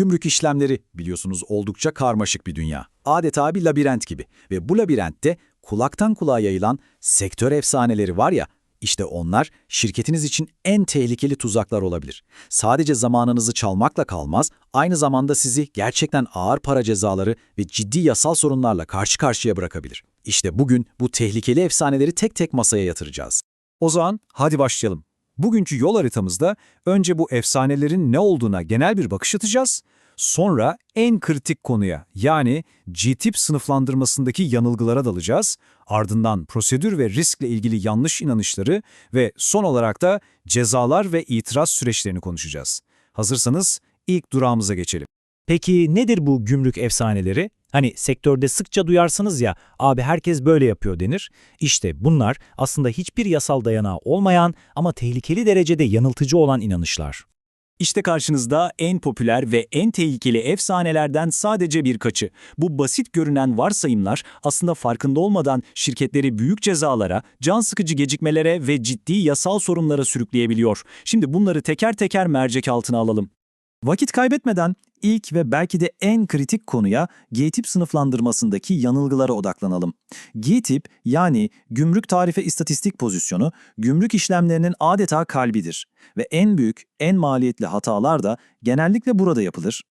Gümrük işlemleri biliyorsunuz oldukça karmaşık bir dünya. Adeta bir labirent gibi ve bu labirentte kulaktan kulağa yayılan sektör efsaneleri var ya, işte onlar şirketiniz için en tehlikeli tuzaklar olabilir. Sadece zamanınızı çalmakla kalmaz, aynı zamanda sizi gerçekten ağır para cezaları ve ciddi yasal sorunlarla karşı karşıya bırakabilir. İşte bugün bu tehlikeli efsaneleri tek tek masaya yatıracağız. O zaman hadi başlayalım. Bugünkü yol haritamızda önce bu efsanelerin ne olduğuna genel bir bakış atacağız. Sonra en kritik konuya yani G-tip sınıflandırmasındaki yanılgılara dalacağız. Ardından prosedür ve riskle ilgili yanlış inanışları ve son olarak da cezalar ve itiraz süreçlerini konuşacağız. Hazırsanız ilk durağımıza geçelim. Peki nedir bu gümrük efsaneleri? Hani sektörde sıkça duyarsınız ya, abi herkes böyle yapıyor denir. İşte bunlar aslında hiçbir yasal dayanağı olmayan ama tehlikeli derecede yanıltıcı olan inanışlar. İşte karşınızda en popüler ve en tehlikeli efsanelerden sadece birkaçı. Bu basit görünen varsayımlar aslında farkında olmadan şirketleri büyük cezalara, can sıkıcı gecikmelere ve ciddi yasal sorunlara sürükleyebiliyor. Şimdi bunları teker teker mercek altına alalım. Vakit kaybetmeden ilk ve belki de en kritik konuya G-tip sınıflandırmasındaki yanılgılara odaklanalım. G-tip yani gümrük tarife istatistik pozisyonu gümrük işlemlerinin adeta kalbidir ve en büyük, en maliyetli hatalar da genellikle burada yapılır.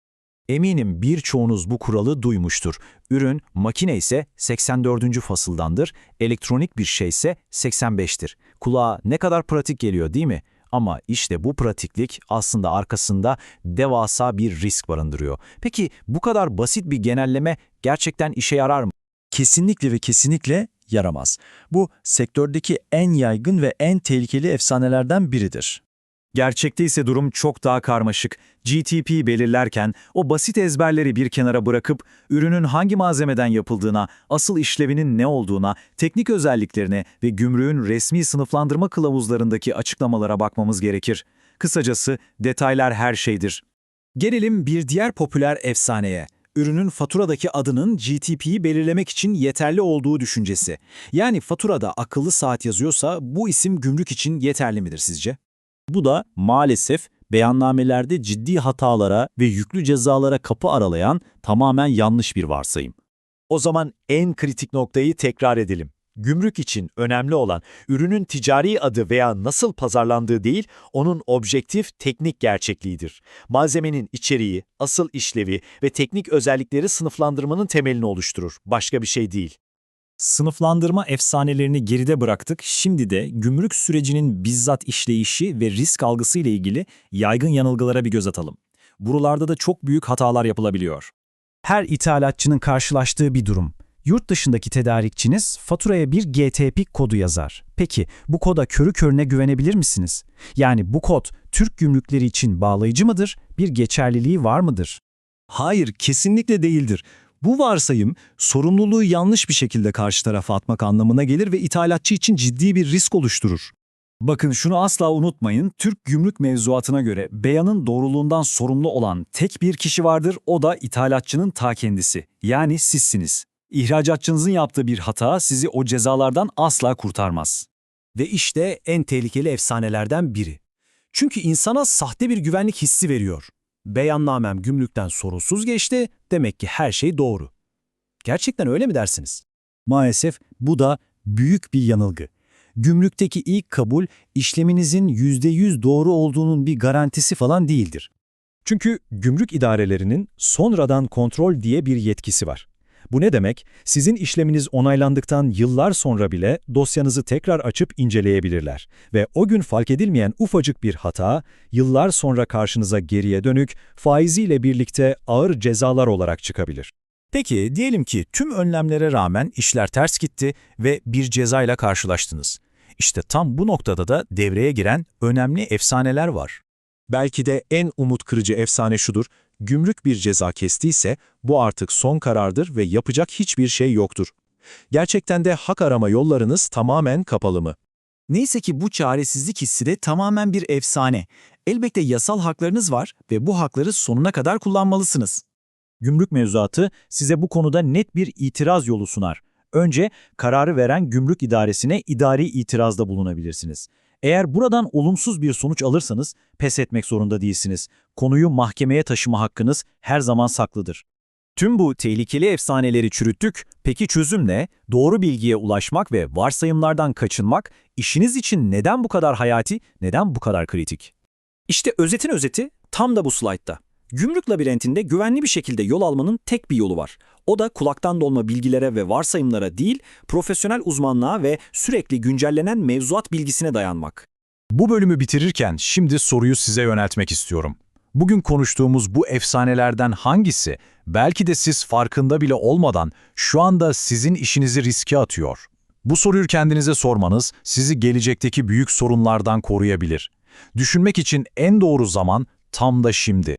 Eminim birçoğunuz bu kuralı duymuştur. Ürün, makine ise 84. fasıldandır, elektronik bir şey ise 85'tir. Kulağa ne kadar pratik geliyor değil mi? Ama işte bu pratiklik aslında arkasında devasa bir risk barındırıyor. Peki bu kadar basit bir genelleme gerçekten işe yarar mı? Kesinlikle ve kesinlikle yaramaz. Bu sektördeki en yaygın ve en tehlikeli efsanelerden biridir. Gerçekte ise durum çok daha karmaşık. GTP belirlerken o basit ezberleri bir kenara bırakıp ürünün hangi malzemeden yapıldığına, asıl işlevinin ne olduğuna, teknik özelliklerine ve gümrüğün resmi sınıflandırma kılavuzlarındaki açıklamalara bakmamız gerekir. Kısacası detaylar her şeydir. Gelelim bir diğer popüler efsaneye. Ürünün faturadaki adının GTP'yi belirlemek için yeterli olduğu düşüncesi. Yani faturada akıllı saat yazıyorsa bu isim gümrük için yeterli midir sizce? Bu da maalesef beyannamelerde ciddi hatalara ve yüklü cezalara kapı aralayan tamamen yanlış bir varsayım. O zaman en kritik noktayı tekrar edelim. Gümrük için önemli olan ürünün ticari adı veya nasıl pazarlandığı değil, onun objektif teknik gerçekliğidir. Malzemenin içeriği, asıl işlevi ve teknik özellikleri sınıflandırmanın temelini oluşturur. Başka bir şey değil. Sınıflandırma efsanelerini geride bıraktık. Şimdi de gümrük sürecinin bizzat işleyişi ve risk algısı ile ilgili yaygın yanılgılara bir göz atalım. Buralarda da çok büyük hatalar yapılabiliyor. Her ithalatçının karşılaştığı bir durum. Yurt dışındaki tedarikçiniz faturaya bir GTP kodu yazar. Peki bu koda körü körüne güvenebilir misiniz? Yani bu kod Türk gümrükleri için bağlayıcı mıdır? Bir geçerliliği var mıdır? Hayır, kesinlikle değildir. Bu varsayım sorumluluğu yanlış bir şekilde karşı tarafa atmak anlamına gelir ve ithalatçı için ciddi bir risk oluşturur. Bakın şunu asla unutmayın, Türk gümrük mevzuatına göre beyanın doğruluğundan sorumlu olan tek bir kişi vardır, o da ithalatçının ta kendisi. Yani sizsiniz. İhracatçınızın yaptığı bir hata sizi o cezalardan asla kurtarmaz. Ve işte en tehlikeli efsanelerden biri. Çünkü insana sahte bir güvenlik hissi veriyor. Beyannamem gümrükten sorunsuz geçti, demek ki her şey doğru. Gerçekten öyle mi dersiniz? Maalesef bu da büyük bir yanılgı. Gümrükteki ilk kabul işleminizin %100 doğru olduğunun bir garantisi falan değildir. Çünkü gümrük idarelerinin sonradan kontrol diye bir yetkisi var. Bu ne demek? Sizin işleminiz onaylandıktan yıllar sonra bile dosyanızı tekrar açıp inceleyebilirler. Ve o gün fark edilmeyen ufacık bir hata, yıllar sonra karşınıza geriye dönük, faiziyle birlikte ağır cezalar olarak çıkabilir. Peki diyelim ki tüm önlemlere rağmen işler ters gitti ve bir cezayla karşılaştınız. İşte tam bu noktada da devreye giren önemli efsaneler var. Belki de en umut kırıcı efsane şudur, gümrük bir ceza kestiyse bu artık son karardır ve yapacak hiçbir şey yoktur. Gerçekten de hak arama yollarınız tamamen kapalı mı? Neyse ki bu çaresizlik hissi de tamamen bir efsane. Elbette yasal haklarınız var ve bu hakları sonuna kadar kullanmalısınız. Gümrük mevzuatı size bu konuda net bir itiraz yolu sunar. Önce kararı veren gümrük idaresine idari itirazda bulunabilirsiniz. Eğer buradan olumsuz bir sonuç alırsanız pes etmek zorunda değilsiniz. Konuyu mahkemeye taşıma hakkınız her zaman saklıdır. Tüm bu tehlikeli efsaneleri çürüttük. Peki çözüm ne? Doğru bilgiye ulaşmak ve varsayımlardan kaçınmak işiniz için neden bu kadar hayati, neden bu kadar kritik? İşte özetin özeti tam da bu slaytta. Gümrük labirentinde güvenli bir şekilde yol almanın tek bir yolu var. O da kulaktan dolma bilgilere ve varsayımlara değil, profesyonel uzmanlığa ve sürekli güncellenen mevzuat bilgisine dayanmak. Bu bölümü bitirirken şimdi soruyu size yöneltmek istiyorum. Bugün konuştuğumuz bu efsanelerden hangisi, belki de siz farkında bile olmadan şu anda sizin işinizi riske atıyor? Bu soruyu kendinize sormanız sizi gelecekteki büyük sorunlardan koruyabilir. Düşünmek için en doğru zaman tam da şimdi.